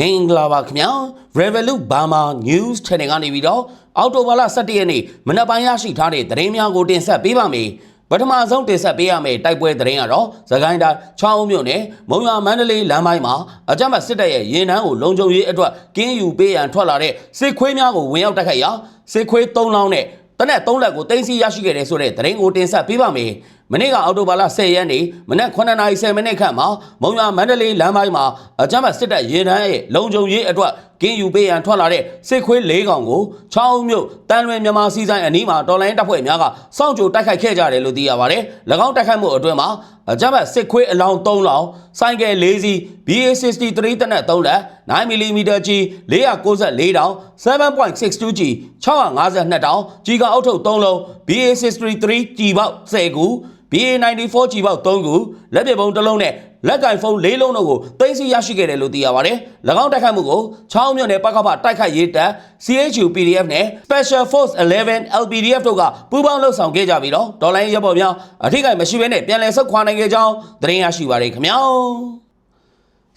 မင်္ဂလာပါခင်ဗျာ Revolut Burma News Channel ကနေပြီးတော့အော်တိုဘာလ17ရက်နေ့မနက်ပိုင်းရရှိထားတဲ့သတင်းများကိုတင်ဆက်ပေးပါမယ်ပထမဆုံးတင်ဆက်ပေးရမယ့်တိုက်ပွဲသတင်းကတော့သခိုင်းတိုင်းချောင်းမြို့နယ်မုံရွာမန္တလေးလမ်းပိုင်းမှာအကြမ်းဖက်စစ်တပ်ရဲ့ရင်နှန်းကိုလုံခြုံရေးအတွက်ကင်းယူပေးရန်ထွက်လာတဲ့စစ်ခွေးများကိုဝင်ရောက်တိုက်ခိုက်ရာစစ်ခွေး3လောင်းနဲ့တနက်3လက်ကိုတင်စီရရှိခဲ့တယ်ဆိုတဲ့သတင်းကိုတင်ဆက်ပေးပါမယ် မနေ့ကအော်တိုဘာလ10ရက်နေ့မနက်9:30မိနစ်ခန့်မှာမုံရွာမန္တလေးလမ်းပိုင်းမှာအကြမ်းဖက်စစ်တပ်ရင်နှန်းရဲ့လုံခြုံရေးအတွက်ကင်းယူပေးရန်ထွက်လာတဲ့စစ်ခွေး၄កောင်ကိုချောင်းမြို့တန်လွင်မြန်မာစီဆိုင်အနီးမှာတော်လိုင်းတပ်ဖွဲ့များကစောင့်ကြိုတိုက်ခိုက်ခဲ့ကြတယ်လို့သိရပါတယ်။၎င်းတိုက်ခိုက်မှုအတွင်းမှာအကြမ်းဖက်စစ်ခွေးအလောင်း၃လောင်းဆိုင်ကယ်၄စီး BA63 တနက်3လက် 9mm ကြီး494တောင် 7.62G 652တောင်ကြီးကအုတ်ထုပ်3လုံး BA63 ကြီးပေါက်10ခု BA94 ကြီးပေါက်3ခုလက်ပစ်ပုံတစ်လုံးနဲ့လက်ကင်ဖုန်း၄လုံးတို့ကိုသိမ်းဆည်းရရှိခဲ့တယ်လို့သိရပါတယ်။၎င်းတိုက်ခိုက်မှုကိုချောင်းမြို့နယ်ပကဖတိုက်ခိုက်ရေးတပ် CHU PDF နဲ့ Special Force 11 LPDF တို့ကပူးပေါင်းလှုပ်ဆောင်ခဲ့ကြပြီးတော့ဒေါ်လာရပ်ပေါ်များအထိကိမရှိဘဲနဲ့ပြန်လည်ဆုတ်ခွာနိုင်ခဲ့ကြောင်းသတင်းရရှိပါတယ်ခင်ဗျာ။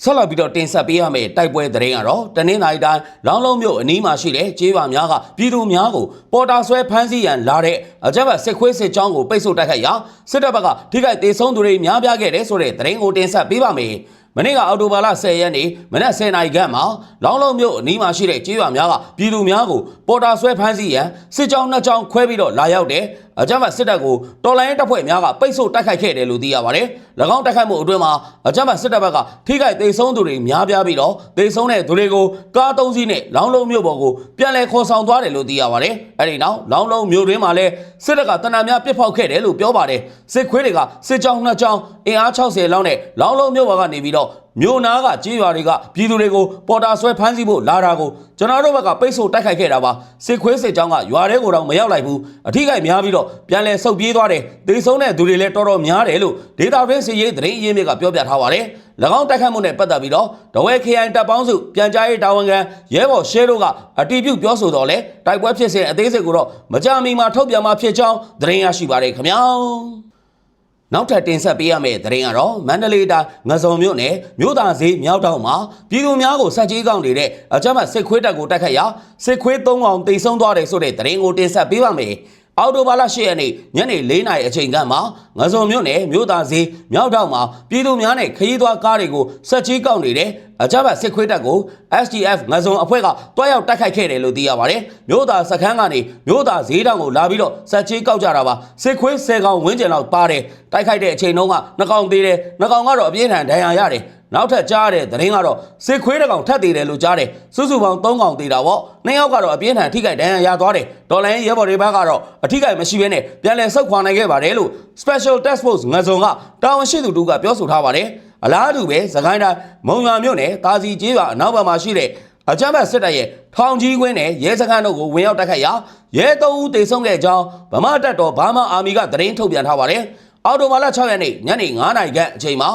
ဆက်လက်ပြီးတော့တင်ဆက်ပေးရမယ့်တိုက်ပွဲသတင်းကတော့တနင်္လာရီတိုင်းလောင်းလုံးမြို့အနီးမှာရှိတဲ့ကျေးရွာများကပြည်သူများကိုပေါ်တာဆွဲဖမ်းဆီးရန်လာတဲ့အကြမ်းဖက်စစ်ခွေးစစ်ကြောင်းကိုပိတ်ဆို့တိုက်ခိုက်ရာစစ်တပ်ဘက်ကထိခိုက်ဒေဆုံးသူတွေများပြားခဲ့တဲ့ဆိုတဲ့သတင်းကိုတင်ဆက်ပေးပါမယ်။မနေ့ကအော်တိုဘာလ10ရက်နေ့မနက်10:00နာရီခန့်မှာလောင်းလုံးမြို့အနီးမှာရှိတဲ့ကျေးရွာများကပြည်သူများကိုပေါ်တာဆွဲဖမ်းဆီးရန်စစ်ကြောင်းနှစ်ကြောင်းခွဲပြီးတော့လာရောက်တဲ့ အကြမ်းဖက်စစ်တပ်ကိုတော်လိုင်းတပ်ဖွဲ့များကပိတ်ဆို့တိုက်ခိုက်ခဲ့တယ်လို့သိရပါတယ်။၎င်းတိုက်ခိုက်မှုအတွင်းမှာအကြမ်းဖက်စစ်တပ်ဘက်ကထိခိုက်ဒေဆုံးသူတွေများပြားပြီးတော့ဒေဆုံးတဲ့သူတွေကိုကားသုံးစီးနဲ့လောင်းလုံးမြို့ပေါ်ကိုပြန်လည်ခေါ်ဆောင်သွားတယ်လို့သိရပါတယ်။အဲဒီနောက်လောင်းလုံးမြို့တွင်းမှာလည်းစစ်တပ်ကတနံများပစ်ဖောက်ခဲ့တယ်လို့ပြောပါတယ်။စစ်ခွေးတွေကစစ်ကြောင်းနှစ်ကြောင်းအင်အား60လောက်နဲ့လောင်းလုံးမြို့ပေါ်ကနေပြီးတော့ မြို့နာကကြေးရွာတွေကပြည်သူတွေကိုပေါ်တာဆွဲဖမ်းဆီးဖို့လာတာကိုကျွန်တော်တို့ဘက်ကပိတ်ဆို့တိုက်ခိုက်ခဲ့တာပါစစ်ခွေးစစ်ကြောင်းကရွာထဲကိုတော့မရောက်လိုက်ဘူးအထီးကိများပြီးတော့ပြန်လဲဆုတ်ပြေးသွားတယ်ဒေဆုံးတဲ့သူတွေလည်းတော်တော်များတယ်လို့ဒေတာတွင်းစီရေးသတင်းအရင်းမြစ်ကပြောပြထားပါတယ်၎င်းတိုက်ခိုက်မှုနဲ့ပတ်သက်ပြီးတော့ဒဝဲ KI တပ်ပေါင်းစုပြန်ကြားရေးတာဝန်ခံရဲဘော်ရှဲတို့ကအတီးပြုတ်ပြောဆိုတော့လဲတိုက်ပွဲဖြစ်စဉ်အသေးစိတ်ကိုတော့မကြမီမှာထုတ်ပြန်မှာဖြစ်ကြောင်းသတင်းရရှိပါတယ်ခင်ဗျာ နောက်ထပ်တင်ဆက်ပေးရမယ့်သတင်းကတော့မန္တလေးတိုင်းငစုံမြို့နယ်မြို့သားဈေးမြောက်တောင်မှာပြည်သူများကိုစက်ကြီးကောင်းနေတဲ့အကြမ်းဖက်စစ်ခွေးတပ်ကိုတိုက်ခတ်ရာစစ်ခွေး၃အောင်တိတ်ဆုံးသွားတယ်ဆိုတဲ့သတင်းကိုတင်ဆက်ပေးပါမယ်။ အော်တိုဘာလ10ရက်နေ့ညနေ4နာရီအချိန်ကမှငစုံမြို့နယ်မြို့သားဈေးမြောက်တောင်မှာပြည်သူများနဲ့ခရီးသွားကားတွေကိုစက်ကြီးကောက်နေတဲ့အကြမ်းဖက်စစ်ခွေးတပ်ကို SDF ငစုံအဖွဲ့ကတွားရောက်တိုက်ခိုက်ခဲ့တယ်လို့သိရပါတယ်။မြို့သားစခန်းကနေမြို့သားဈေးတောင်ကိုလာပြီးတော့စက်ကြီးကောက်ကြတာပါ။စစ်ခွေး10ကောင်ဝန်းကျင်လောက်ပါတယ်။တိုက်ခိုက်တဲ့အချိန်တုန်းကနှကောင်သေးတယ်။နှကောင်ကတော့အပြင်းထန်ဒဏ်ရာရတယ်။ နောက်ထပ်ကြားရတဲ့သတင်းကတော့စစ်ခွေးတစ်ကောင်ထပ်သေးတယ်လို့ကြားတယ်စုစုပေါင်း3ကောင်သေးတာပေါ့နှစ်ယောက်ကတော့အပြင်းထန်ထိခိုက်ဒဏ်ရာရသွားတယ်ဒေါ်လာရဲဘော်တွေဘက်ကတော့အထိခိုက်မရှိဘဲနဲ့ပြန်လည်ဆုတ်ခွာနိုင်ခဲ့ပါတယ်လို့ Special Task Force ငစုံကတာဝန်ရှိသူတို့ကပြောဆိုထားပါတယ်အလားတူပဲသခိုင်းတိုင်းမုံရွာမြို့နယ်တာစီကျေးရွာအနောက်ဘက်မှာရှိတဲ့အကြမ်းဖက်စစ်တပ်ရဲ့ထောင်ကြီးကွင်းနဲ့ရဲစခန်းတို့ကိုဝင်ရောက်တိုက်ခိုက်ရာရဲသုံးဦးတေဆုံးခဲ့ကြောင်းဗမာတပ်တော်ဘာမအာမီကသတင်းထုတ်ပြန်ထားပါတယ်အော်တိုဘာလ6ရက်နေ့ညနေ9:00နာရီခန့်အချိန်မှာ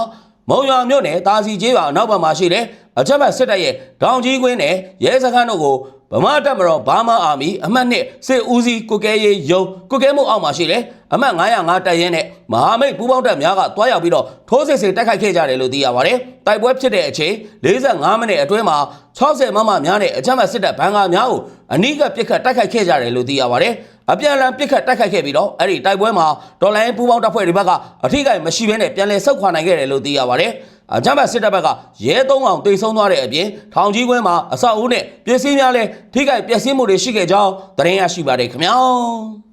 မုံရွာမြို့နယ်တာစီကျေးရွာအနောက်ဘက်မှာရှိတဲ့အကြမ်းဖက်စစ်တပ်ရဲ့ထောင်ကြီးကွင်းနဲ့ရဲစခန်းတို့ကိုဗမာတပ်မတော်ဘာမအာမီအမှတ်နှစ်စစ်ဦးစီးကုကဲရေးယုံကုကဲမှုအောက်မှာရှိတဲ့အမှတ်905တပ်ရင်းနဲ့မဟာမိတ်ပူးပေါင်းတပ်များကတွားရောက်ပြီးတော့ထိုးစစ်ဆင်တိုက်ခိုက်ခဲ့ကြတယ်လို့သိရပါတယ်။တိုက်ပွဲဖြစ်တဲ့အချိန်45မိနစ်အတွင်းမှာ60မမများနဲ့အကြမ်းဖက်စစ်တပ်ဘန်ကာများကိုအနီးကပစ်ခတ်တိုက်ခိုက်ခဲ့ကြတယ်လို့သိရပါတယ်။ အပြန်အလှန်ပစ်ခတ်တိုက်ခိုက်ခဲ့ပြီးတော့အဲ့ဒီတိုက်ပွဲမှာဒေါ်လာရင်းပူးပေါင်းတပ်ဖွဲ့တွေဘက်ကအထိကိမရှိဘဲနဲ့ပြန်လည်ဆုတ်ခွာနိုင်ခဲ့တယ်လို့သိရပါတယ်။အကြမ်းဖက်စစ်တပ်ဘက်ကရဲသုံးအောင်တိတ်ဆုံးသွားတဲ့အပြင်ထောင်ကြီးကွင်းမှာအဆောက်အဦနဲ့ပစ္စည်းများလည်းထိခိုက်ပျက်စီးမှုတွေရှိခဲ့ကြောင်းသတင်းရရှိပါတယ်ခင်ဗျာ။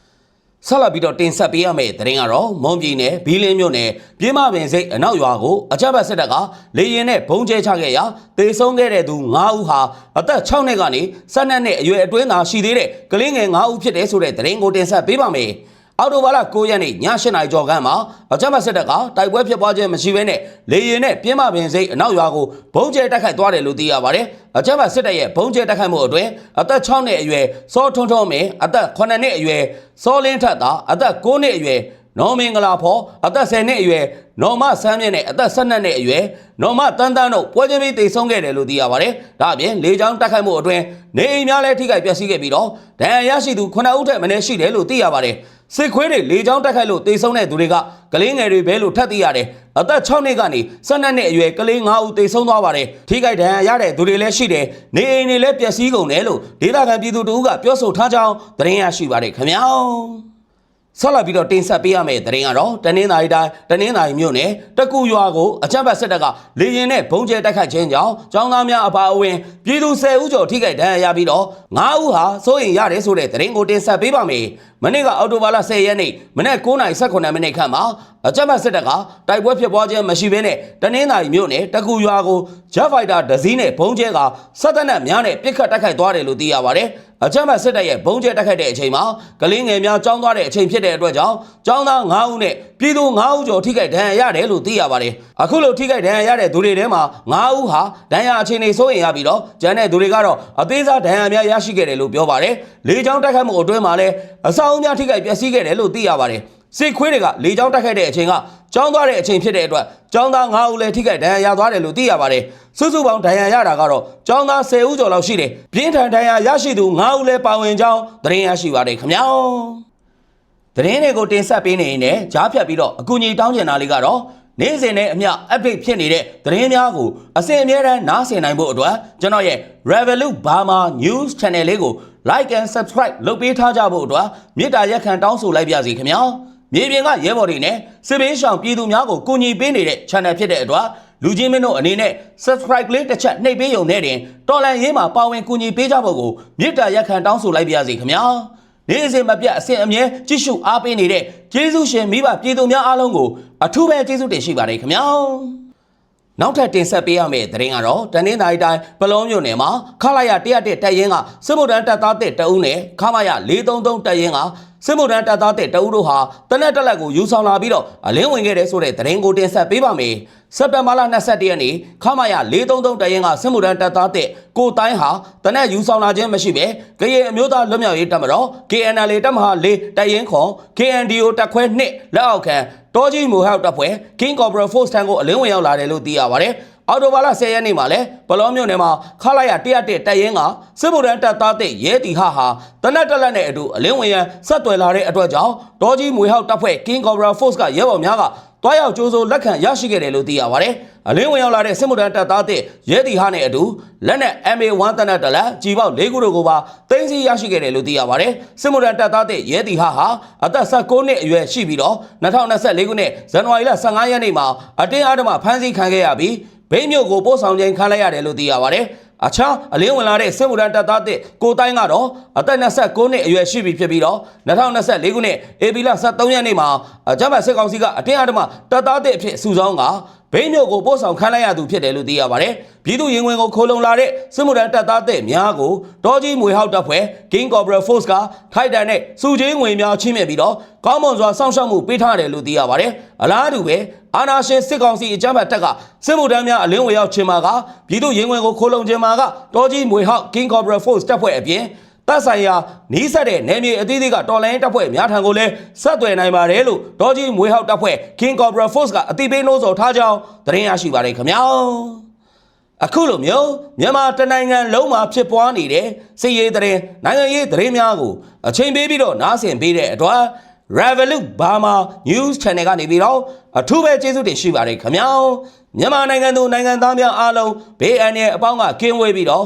ဆက်လက်ပြီးတော့တင်ဆက်ပေးရမယ့်သတင်းကတော့မွန်ပြည်နယ်ဘီလင်းမြို့နယ်ပြည်မပင်စိတ်အနောက်ရွာကိုအကြမ်းဖက်စစ်တပ်ကလေရင်နဲ့ဘုံကျဲချခဲ့ရာတေဆုံးခဲ့တဲ့သူ9ဦးဟာအသက်6နှစ်ကနေ12နှစ်အရွယ်အတွင်းသာရှိသေးတဲ့ကလေးငယ်9ဦးဖြစ်တယ်ဆိုတဲ့သတင်းကိုတင်ဆက်ပေးပါမယ်။ အော်တိုဘာလ9ရက်နေ့ည8နာရီကျော်ခန့်မှာအကြမ်းဖက်စစ်တပ်ကတိုက်ပွဲဖြစ်ပွားခြင်းမရှိဘဲနဲ့လေရင်နဲ့ပြင်းမပင်စိတ်အနောက်ရွာကိုဘုံကျဲတိုက်ခိုက်သွားတယ်လို့သိရပါတယ်။အကြမ်းဖက်စစ်တပ်ရဲ့ဘုံကျဲတိုက်ခိုက်မှုအတွင်းအသက်6နှစ်အရွယ်စောထွန်းထွန်းမင်းအသက်9နှစ်အရွယ်စောလင်းထက်သာအသက်9နှစ်အရွယ်နော်မင်္ဂလာဖော်အသက်10နှစ်အရွယ် နော်မဆန်းမြင့်နဲ့အသက်12နှစ်အရွယ်နော်မတန်းတန်းတို့ပွဲချင်းပြီးတိတ်ဆုံးခဲ့တယ်လို့သိရပါတယ်။ဒါအပြင်လေကြောင်းတိုက်ခိုက်မှုအတွင်းနေအိမ်များလည်းထိခိုက်ပျက်စီးခဲ့ပြီးတော့ဒဏ်ရာရရှိသူ9ဦးထက်မနည်းရှိတယ်လို့သိရပါတယ်။စစ်ခွေးတွေလေကြောင်းတိုက်ခိုက်လို့တိတ်ဆုံးတဲ့သူတွေကကလေးငယ်တွေပဲလို့ထပ်သိရတယ်။အသက်6နှစ်ကနေ12နှစ်အရွယ်ကလေး9ဦးတိတ်ဆုံးသွားပါတယ်။ထိခိုက်ဒဏ်ရာရတဲ့သူတွေလည်းရှိတယ်။နေအိမ်တွေလည်းပျက်စီးကုန်တယ်လို့ဒေသခံပြည်သူတို့ကပြောဆိုထားကြောင်းသတင်းရရှိပါတယ်ခင်ဗျာ။ ဆက်လက်ပြီးတော့တင်ဆက်ပေးရမယ့်သတင်းကတော့တနင်္သာရီတိုင်းတနင်္သာရီမြို့နယ်တကူရွာကိုအကြမ်းဖက်စစ်တပ်ကလေရင်နဲ့ဘုံကျဲတိုက်ခိုက်ခြင်းကြောင့်ចောင်းသားများအပါအဝင်ပြည်သူ10ဦးကျော်ထိခိုက်ဒဏ်ရာရပြီးတော့9ဦးဟာစိုးရိမ်ရတယ်ဆိုတဲ့သတင်းကိုတင်ဆက်ပေးပါမယ်။မနေ့ကအောက်တိုဘာလ10ရက်နေ့မနေ့9:18မိနစ်ခန့်မှာအကြမ်းဖက်စစ်တပ်ကတိုက်ပွဲဖြစ်ပွားခြင်းမရှိဘဲနဲ့တနင်္သာရီမြို့နယ်တကူရွာကို Jet Fighter ဒဇီးနဲ့ဘုံကျဲကစက်တပ်နဲ့များနဲ့ပြစ်ခတ်တိုက်ခိုက်သွားတယ်လို့သိရပါတယ်။ အကြမ်းဖက်စစ်တပ်ရဲ့ဘုံကျဲတိုက်ခိုက်တဲ့အချိန်မှာကလေးငယ်များကြောင်းသွားတဲ့အချိန်ဖြစ်တဲ့အတွက်ကြောင့်ကျောင်းသား9ဦးနဲ့ပြည်သူ9ဦးကျော်ထိခိုက်ဒဏ်ရာရတယ်လို့သိရပါတယ်။အခုလိုထိခိုက်ဒဏ်ရာရတဲ့သူတွေထဲမှာ9ဦးဟာဒဏ်ရာအခြေအနေစိုးရိမ်ရပြီးတော့ကျန်တဲ့သူတွေကတော့အသေးစားဒဏ်ရာများရရှိခဲ့တယ်လို့ပြောပါတယ်။လေကြောင်းတိုက်ခိုက်မှုအတွင်းမှာလည်းအဆောက်အဦများထိခိုက်ပျက်စီးခဲ့တယ်လို့သိရပါတယ်။ စစ်ခွေးတွေကလေကြောင်းတိုက်ခိုက်တဲ့အချိန်ကကျောင်းသွားတဲ့အချိန်ဖြစ်တဲ့အတွက်ကျောင်းသား9ဦးလည်းထိခိုက်ဒဏ်ရာရသွားတယ်လို့သိရပါတယ်။စုစုပေါင်းဒဏ်ရာရတာကတော့ကျောင်းသား10ဦးကျော်လောက်ရှိတယ်။ပြင်းထန်ဒဏ်ရာရရှိသူ9ဦးလည်းပါဝင်ကြောင်းသတင်းရရှိပါတယ်ခင်ဗျာ။သတင်းတွေကိုတင်ဆက်ပေးနေရင်လည်းကြားဖြတ်ပြီးတော့အကူအညီတောင်းကျင်တာလေးကတော့နေ့စဉ်နဲ့အမျှ update ဖြစ်နေတဲ့သတင်းများကိုအစဉ်အမြဲတမ်းနားဆင်နိုင်ဖို့အတွက်ကျွန်တော်ရဲ့ Revolut Burma News Channel လေးကို like and subscribe လုပ်ပေးထားကြဖို့အတွက်မေတ္တာရက်ခံတောင်းဆိုလိုက်ပါစီခင်ဗျာ မြေပြင်ကရဲဘော်တွေနဲ့စစ်ဘေးရှောင်ပြည်သူများကိုကူညီပေးနေတဲ့ channel ဖြစ်တဲ့အတွက်လူချင်းမင်းတို့အနေနဲ့ subscribe လေးတစ်ချက်နှိပ်ပေးရုံနဲ့တင်တော်လန်ရေးမှာပါဝင်ကူညီပေးကြဖို့ကိုမေတ္တာရက်ခံတောင်းဆိုလိုက်ပါစီခင်ဗျာနေ့စဉ်မပြတ်အစဉ်အမြဲကြည့်ရှုအားပေးနေတဲ့ကျေးဇူးရှင်မိဘပြည်သူများအားလုံးကိုအထူးပဲကျေးဇူးတင်ရှိပါတယ်ခင်ဗျာနောက်ထပ်တင်ဆက်ပေးရမယ့်သတင်းကတော့တနင်္သာရီတိုင်းပလောမြို့နယ်မှာခလာရ101တပ်ရင်းကစစ်မှုထမ်းတပ်သားတစ်တအုပ်နဲ့ခမရ433တပ်ရင်းက စစ်မှုထမ်းတပ်သားတစ်တအုပ်တို့ဟာတနက်တက်လက်ကိုယူဆောင်လာပြီးတော့အလင်းဝင်ခဲ့တဲ့ဆိုတဲ့သတင်းကိုတင်ဆက်ပေးပါမယ်စက်တဘာလ22ရက်နေ့ခမရ433တပ်ရင်းကစစ်မှုထမ်းတပ်သားတစ်ကိုတိုင်းဟာတနက်ယူဆောင်လာခြင်းမရှိပဲကရင်အမျိုးသားလွတ်မြောက်ရေးတပ်မတော် KNL တပ်မဟာ၄တပ်ရင်းခွန် KNDO တပ်ခွဲ2လက်အောက်ခံတောကြီးမိုဟောက်တပ်ဖွဲ့ King Cobra Force တန်းကိုအလင်းဝင်ရောက်လာတယ်လို့သိရပါတယ်။ အော်တိုဘာလ10ရက်နေ့မှာလဲဘလောမြို့နယ်မှာခလာရ101တပ်ရင်းကစစ်ဗိုလ်တန်းတပ်သားတဲ့ရဲတီဟာဟာတနက်တက်လက်နဲ့အတူအလင်းဝင်ရန်ဆက်သွယ်လာတဲ့အတွက်ကြောင့်တောကြီးမွေဟောက်တပ်ဖွဲ့ King Cobra Force ကရဲဘော်များကတွားရောက်ကြိုးစိုးလက်ခံရရှိခဲ့တယ်လို့သိရပါတယ်။အလင်းဝင်ရောက်လာတဲ့စစ်မှုထမ်းတပ်သားတဲ့ရဲတီဟာနဲ့အတူလက်နဲ့ MA1 တနက်တလက်ကြီးပေါက်၄ခုတို့ကိုပါတင်းစီရရှိခဲ့တယ်လို့သိရပါတယ်။စစ်မှုထမ်းတပ်သားတဲ့ရဲတီဟာဟာအသက်16နှစ်အရွယ်ရှိပြီးတော့2024ခုနှစ်ဇန်နဝါရီလ15ရက်နေ့မှာအတင်းအဓမ္မဖမ်းဆီးခံခဲ့ရပြီး ဘိန်းမြို့ကိုပို့ဆောင်ခြင်းခံလိုက်ရတယ်လို့သိရပါတယ်။အခြားအလင်းဝင်လာတဲ့စစ်မှုထမ်းတပ်သားတဲ့ကိုတိုင်းကတော့အသက်29နှစ်အရွယ်ရှိပြီဖြစ်ပြီးတော့2024ခုနှစ်ဧပြီလ23ရက်နေ့မှာအကြမ်းဖက်စစ်ကောင်စီကအတင်းအဓမ္မတပ်သားတဲ့အဖြစ်စုဆောင်းကဘိန်းမြို့ကိုပို့ဆောင်ခံလိုက်ရသူဖြစ်တယ်လို့သိရပါတယ်။ပြည်သူရင်ဝင်ကိုခိုးလုံလာတဲ့စစ်မှုထမ်းတပ်သားတဲ့များကိုတောကြီးမွေဟောက်တပ်ဖွဲ့ King Cobra Force ကထိုက်တန်နဲ့စုချင်းငွေများချင်းမြက်ပြီးတော့ကောင်းမွန်စွာစောင့်ရှောက်မှုပေးထားတယ်လို့သိရပါတယ်။အလားတူပဲအာနာရှင်စစ်ကောင်စီအကြမ်းဖက်တပ်ကစစ်မှုထမ်းများအလင်းဝင်ရောက်ခြင်းမှာကပြည်သူရင်ဝင်ကိုခိုးလုံခြင်းမှာကတောကြီးမွေဟောက် King Cobra Force တပ်ဖွဲ့အပြင် တပ်ဆိုင်ရာနီးစပ်တဲ့နယ်မြေအသီးသီးကတော်လိုင်းတပ်ဖွဲ့များထံကိုလည်းဆက်သွယ်နိုင်ပါတယ်လို့ဒေါ်ကြီးမွေဟောက်တပ်ဖွဲ့ King Cobra Force ကအသိပေးနှိုးဆော်ထားကြောင်းသတင်းရရှိပါတယ်ခင်ဗျာအခုလိုမျိုးမြန်မာတနိုင်ငံလုံးမှာဖြစ်ပွားနေတဲ့စစ်ရေးသတင်းနိုင်ငံရေးသတင်းများကိုအချိန်ပေးပြီးတော့နားဆင်ပေးတဲ့အတွက် Revolut Burma News Channel ကနေပြီးတော့အထူးပဲကျေးဇူးတင်ရှိပါတယ်ခင်ဗျာမြန်မာနိုင်ငံသူနိုင်ငံသားများအားလုံးဘေးအန္တရာယ်အပေါင်းကကင်းဝေးပြီးတော့